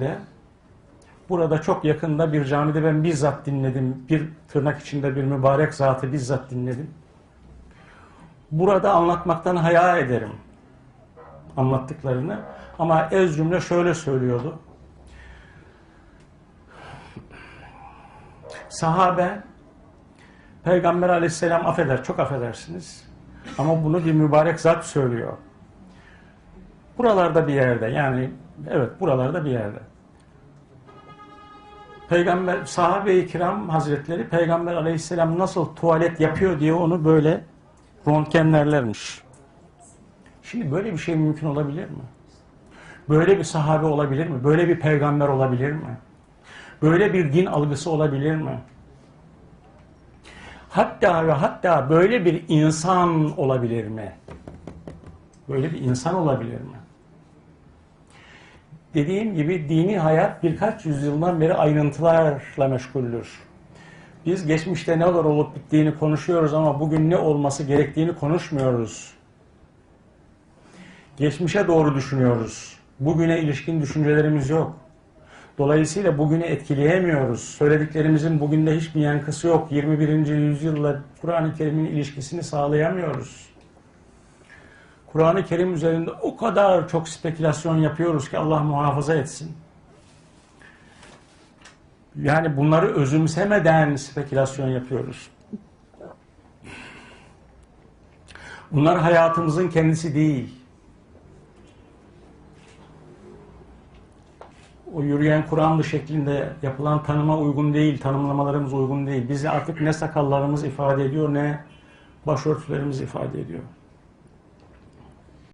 camide burada çok yakında bir camide ben bizzat dinledim. Bir tırnak içinde bir mübarek zatı bizzat dinledim. Burada anlatmaktan haya ederim anlattıklarını. Ama ez cümle şöyle söylüyordu. Sahabe Peygamber aleyhisselam affeder, çok affedersiniz. Ama bunu bir mübarek zat söylüyor. Buralarda bir yerde yani evet buralarda bir yerde. Peygamber sahabe-i kiram hazretleri Peygamber aleyhisselam nasıl tuvalet yapıyor diye onu böyle röntgenlerlermiş. Şimdi böyle bir şey mümkün olabilir mi? Böyle bir sahabe olabilir mi? Böyle bir peygamber olabilir mi? Böyle bir din algısı olabilir mi? Hatta ve hatta böyle bir insan olabilir mi? Böyle bir insan olabilir mi? Dediğim gibi dini hayat birkaç yüzyıldan beri ayrıntılarla meşguldür. Biz geçmişte ne olur olup bittiğini konuşuyoruz ama bugün ne olması gerektiğini konuşmuyoruz. Geçmişe doğru düşünüyoruz. Bugüne ilişkin düşüncelerimiz yok. Dolayısıyla bugünü etkileyemiyoruz. Söylediklerimizin bugünde hiçbir yankısı yok. 21. yüzyılla Kur'an-ı Kerim'in ilişkisini sağlayamıyoruz. Kur'an-ı Kerim üzerinde o kadar çok spekülasyon yapıyoruz ki Allah muhafaza etsin. Yani bunları özümsemeden spekülasyon yapıyoruz. Bunlar hayatımızın kendisi değil. o yürüyen Kur'anlı şeklinde yapılan tanıma uygun değil, tanımlamalarımız uygun değil. Bizi artık ne sakallarımız ifade ediyor ne başörtülerimiz ifade ediyor.